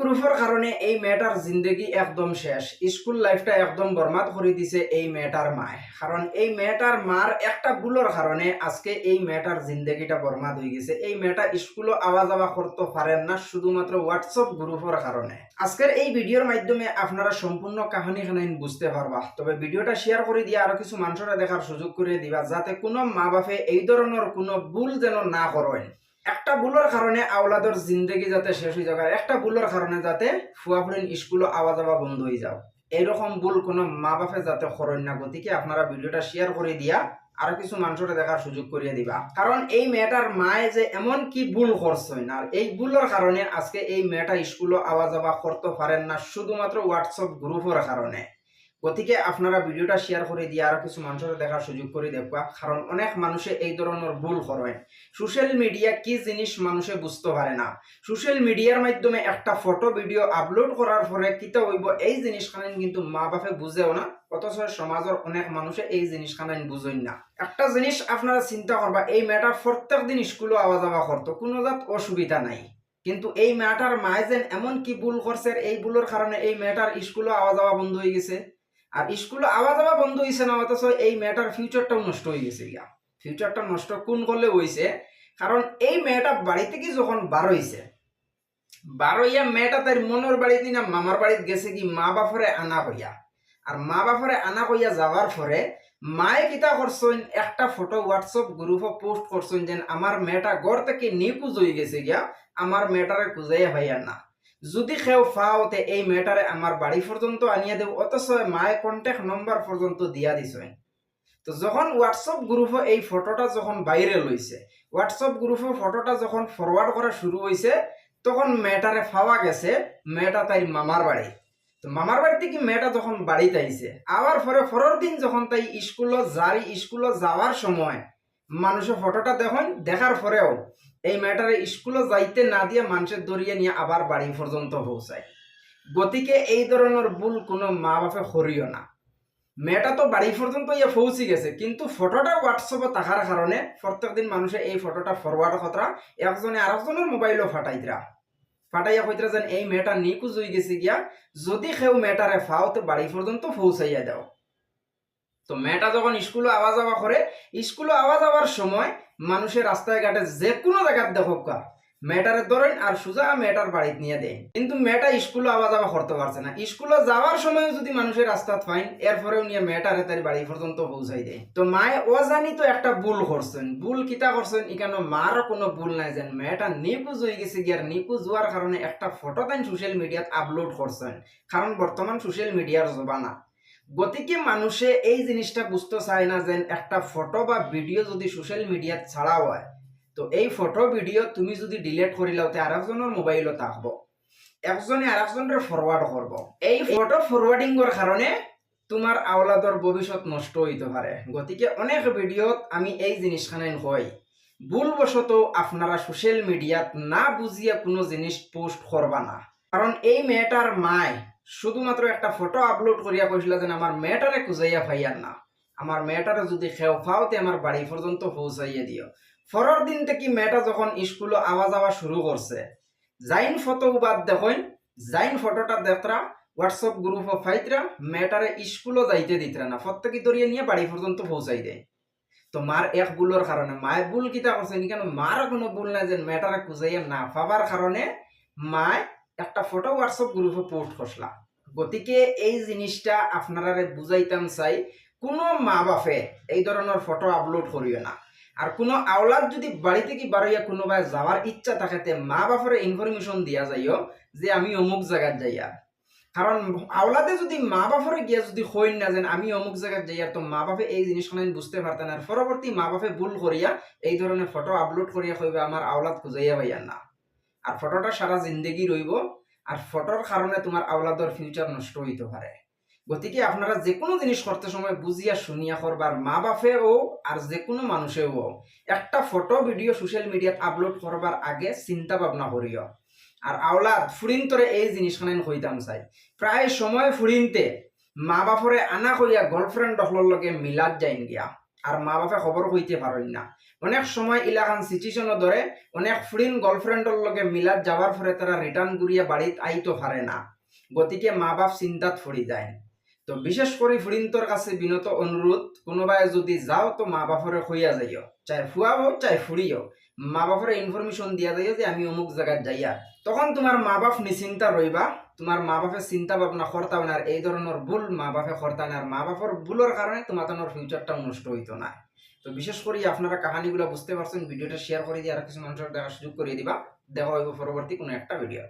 গ্রুপের কারণে এই মেয়েটার জিন্দগি একদম শেষ। স্কুল লাইফটা একদম বরবাদ করে দিছে এই মেয়েটার মায়। কারণ এই মেয়েটার মার একটা ভুলের কারণে আজকে এই মেয়েটার জিন্দগিটা বরবাদ হয়ে গেছে। এই মেয়েটা স্কুলে আওয়া যাওয়া করতে পারেন না শুধুমাত্র হোয়াটসঅ্যাপ গ্রুপের কারণে আজকের এই ভিডিওর মাধ্যমে আপনারা সম্পূর্ণ কাহিনী খানাই বুঝতে পারবা। তবে ভিডিওটা শেয়ার করে দিয়ে আরও কিছু মানুষরা দেখার সুযোগ করে দিবা, যাতে কোনো মা বাপে এই ধরনের কোনো ভুল যেন না করেন একটা ভুলের কারণে আওলাদর জিন্দগি যাতে শেষ হয়ে যাবে আর একটা ভুলের কারণে যাতে ফুয়াফুরিন স্কুলে আওয়া যাওয়া বন্ধ হয়ে যাও। এইরকম ভুল কোনো মা বাপে যাতে করেন না, গতিকে আপনারা ভিডিওটা শেয়ার করে দিয়া আরও কিছু মানুষের দেখার সুযোগ করিয়ে দিবা। কারণ এই মেয়েটার মায়ে যে এমন কি ভুল করছেন, আর এই ভুলের কারণে আজকে এই মেয়েটা স্কুলে আওয়া যাওয়া করতে পারেন না, শুধুমাত্র হোয়াটসঅ্যাপ গ্রুপের কারণে। গতিকে আপনারা ভিডিওটা শেয়ার করে দিয়ে আরও কিছু মানুষের দেখার সুযোগ করে দেখবা। কারণ অনেক মানুষে এই ধরনের ভুল করেন। সোশ্যাল মিডিয়া কি জিনিস মানুষে বুঝতে পারে না। সোশ্যাল মিডিয়ার মাধ্যমে একটা ফটো ভিডিও আপলোড করার পরে কিতা হইব, এই জিনিসখান কিন্তু মা বাপে বুঝেও না, অথচ সমাজের অনেক মানুষে এই জিনিসখান বুঝেন না। একটা জিনিস আপনারা চিন্তা করবা, এই মেয়েটার প্রত্যেক দিন স্কুলে আওয়া যাওয়া করতো, কোনো জাত অসুবিধা নাই। কিন্তু এই মেয়েটার মায়ে যেন এমন কি ভুল করছে, এই ভুলের কারণে এই মেয়েটার স্কুলে আওয়া যাওয়া বন্ধ হয়ে গেছে। আর স্কুলে আওয়া যাওয়া বন্ধ হয়েছে না, অথচ এই মেয়েটার ফিউচারটাও নষ্ট হয়ে গেছে ইয়া ফিউচারটা নষ্ট কোন করলে হয়েছে কারণ এই মেয়েটা বাড়ি থেকে যখন বার হইছে? বার হইয়া মেয়েটা তার মনের বাড়িতে না মামার বাড়িতে গেছে কি মা বাপরে আনা হইয়া আর মা বাপরে আনা হইয়া যাওয়ার পরে মায়ে কিতা করছেন? একটা ফটো হোয়াটসঅ্যাপ গ্রুপে পোস্ট করছেন যেন আমার মেয়েটা ঘর থেকে নিখোঁজ হয়ে গেছে গিয়া, আমার মেয়েটারে খুঁজাইয়া হইয়া না। যদি কেউ ফাও তে এই মেয়েটারে আমার বাড়ি পর্যন্ত আনিয়ে দেব অথচ মায়ে কন্ট্যাক্ট নম্বর পর্যন্ত দিয়া দিছেন তো যখন হোয়াটসঅ্যাপ গ্রুপে এই ফটোটা যখন বাইরে লইছে হোয়াটসঅ্যাপ গ্রুপে ফটোটা যখন ফরওয়ার্ড করা শুরু হয়েছে তখন মেয়েটারে ফাওয়া গেছে মেয়েটা তাই মামার বাড়ি তো মামার বাড়িতে কি মেয়েটা যখন বাড়িতে আইছে আবার পরে পরের দিন যখন তাই স্কুলে যাই স্কুলে যাওয়ার সময় মানুষের ফটোটা দেখেন, দেখার পরেও এই মেয়েটারে স্কুলে যাইতে না দিয়ে মানুষের দরিয়ে নিয়ে আবার বাড়ি পর্যন্ত পৌঁছায়। গতিকে এই ধরনের ভুল কোনো মা বাপে করিও না। মেয়েটা তো বাড়ি পর্যন্ত ইয়ে পৌঁছে গেছে, কিন্তু ফটোটা হোয়াটসঅ্যাপে থাকার কারণে প্রত্যেকদিন মানুষে এই ফটোটা ফরওয়ার্ড কতরা, একজনে আরেকজনের মোবাইলও ফাটাইতরা। ফাটাইয়া কইতরা যেন এই মেয়েটা নিকুজ হয়ে গেছে গিয়া, যদি কেউ মেয়েটারে ফাও তো বাড়ি পর্যন্ত পৌঁছাইয়া দাও। তো মেয়েটা যখন স্কুলে আওয়া যাওয়া করে, স্কুলে আওয়া যাওয়ার সময় মানুষের রাস্তায় ঘাটে যে কোনো জায়গায় দেখো কা মেয়েটারে ধরেন আর সোজা মেয়েটার বাড়িতে নিয়ে দেয় কিন্তু মেয়েটা স্কুলে আওয়া যাওয়া করতে পারছে না। স্কুলে যাওয়ার সময় যদি মানুষের রাস্তা ফাইন, এরপরেও নিয়ে মেয়েটারে তার বাড়ি পর্যন্ত পৌঁছাই দেয়। তো মায়ে অজানি তো একটা ভুল করছেন। ভুল কিতা করছেন? এখানে মারও কোনো ভুল নাই যেন মেয়েটা নিকুজ হয়ে গেছে গিয়ার নিকুজ হওয়ার কারণে একটা ফটো তাই সোশ্যাল মিডিয়াত আপলোড করছেন। কারণ বর্তমান সোশ্যাল মিডিয়ার জবানা গতিকে মানুষে এই জিনিসটা বুঝতে চায় না যে একটা ফটো বা ভিডিও যদি সোশ্যাল মিডিয়াত ছাড়া হয়, তো এই ফটো ভিডিও তুমি যদি ডিলিট করে লাও তে আরেকজনের মোবাইলও থাকব একজনে আরেকজনের ফরওয়ার্ড করব এই ফটো ফরওয়ার্ডিং এর কারণে তোমার আওলাদর ভবিষ্যৎ নষ্ট হইতে পারে গতিকে অনেক ভিডিওত আমি এই জিনিসখানে হই ভুলবশত আপনারা সোশ্যাল মিডিয়াত না বুঝিয়া কোনো জিনিস পোস্ট করবা না। কারণ এই মেয়েটার মায় শুধুমাত্র একটা ফটো আপলোড করিয়া কইছিল যে আমার মেয়েটারে খুঁজাইয়া ফাইয়ার না। আমার মেয়েটারে যদি খেও ফাওতে আমার বাড়ি পর্যন্ত পৌঁছাইয়া দিও। পরের দিন থেকে মেয়েটা যখন স্কুলে আওয়া শুরু করছে জাইন ফটো বাদ দেখেন জাইন ফটোটা দেখরা হোয়াটসঅ্যাপ গ্রুপ ফাইতরা মেয়েটারে স্কুলে যাইতে দিতরা না প্রত্যেকে দরিয়ে নিয়ে বাড়ি পর্যন্ত পৌঁছাই দেয়। তো মার এক ভুলের কারণে মায়ের ভুল কিতা করছে কেন, মার কোনো ভুল নাই যে মেয়েটারে খুঁজাইয়া না পাবার কারণে মায় একটা ফটো হোয়াটসঅ্যাপ গ্রুপে পোস্ট করছিলাম। গতিকে এই জিনিসটা আপনারা বুঝাইতাম চাই, কোনো মা বাপে এই ধরনের ফটো আপলোড করিও না। আর কোনো আওলাদ যদি বাড়ি থেকে বাড়াইয়া কোনোবাই যাওয়ার ইচ্ছা থাকে, তে মা বাপের ইনফরমেশন দিয়া যাইও যে আমি অমুক জায়গাত যাইয়া। কারণ আওলাদে যদি মা বাপরে গিয়া যদি হইন না যেন আমি অমুক জায়গায় যাইয়া, তো মা বাপে এই জিনিসখান বুঝতে পারতেন আর পরবর্তী মা বাপে ভুল করিয়া এই ধরনের ফটো আপলোড করিয়া কইবে, আমার আওলাদ খুঁজাইয়া পাইয়ার না। আর ফটোটা সারা জিন্দগি রইব। আর ফটোর কারণে তোমার আওলাদর ফিউচার নষ্ট হইতে পারে। গতিকে আপনারা যে কোনো জিনিস করতে সময় বুঝিয়া শুনিয়া করবার মা বাপেও আর যে কোনো মানুষেও একটা ফটো ভিডিও সোশ্যাল মিডিয়াত আপলোড করবার আগে চিন্তা ভাবনা করিও। আর আওলাদ ফুরিন্তরে এই জিনিসখানে কইতাম চাই। প্রায় সময় ফুরিনতে মা বাপরে আনা করিয়া গার্লফ্রেন্ড লগে মিলাত যাইন গিয়া। আর মা বাপে খবর কইতে পারেন না। অনেক সময় ইলাকান সিচুয়েশনও ধরে অনেক ফ্রেন্ড গার্লফ্রেন্ডর লগে মিলাত যাওয়ার ফলে তারা রিটার্ন ঘুরিয়ে বাড়িত আইতে পারে না। গতিকে মা বাপ চিন্তাত পড়ি যায়। তো বিশেষ করে ফ্রিন্তর কাছে বিনত অনুরোধ কোনোবাই যদি যাও তো মা বাপরে হইয়া যাইও। চাই ফুয়াবো চাই ফুড়িও মা বাপের ইনফরমেশন দিয়া যায় যে আমি অমুক জায়গায় যাইয়া, তখন তোমার মা বাপ নিশ্চিন্তা রইবা তোমার মা বাপের চিন্তা ভাবনা করতা না এই ধরনের ভুল মা বাপে হরতা আর মা বাপের ভুলের কারণে তোমার ফিউচারটা নষ্ট হইতো না তো বিশেষ করে আপনারা কাহানিগুলো বুঝতে পারছেন ভিডিওটা শেয়ার করে দিয়ে আর কিছু মানুষের দেখার সুযোগ করে দিবা। দেখা হইব পরবর্তী কোনো একটা ভিডিও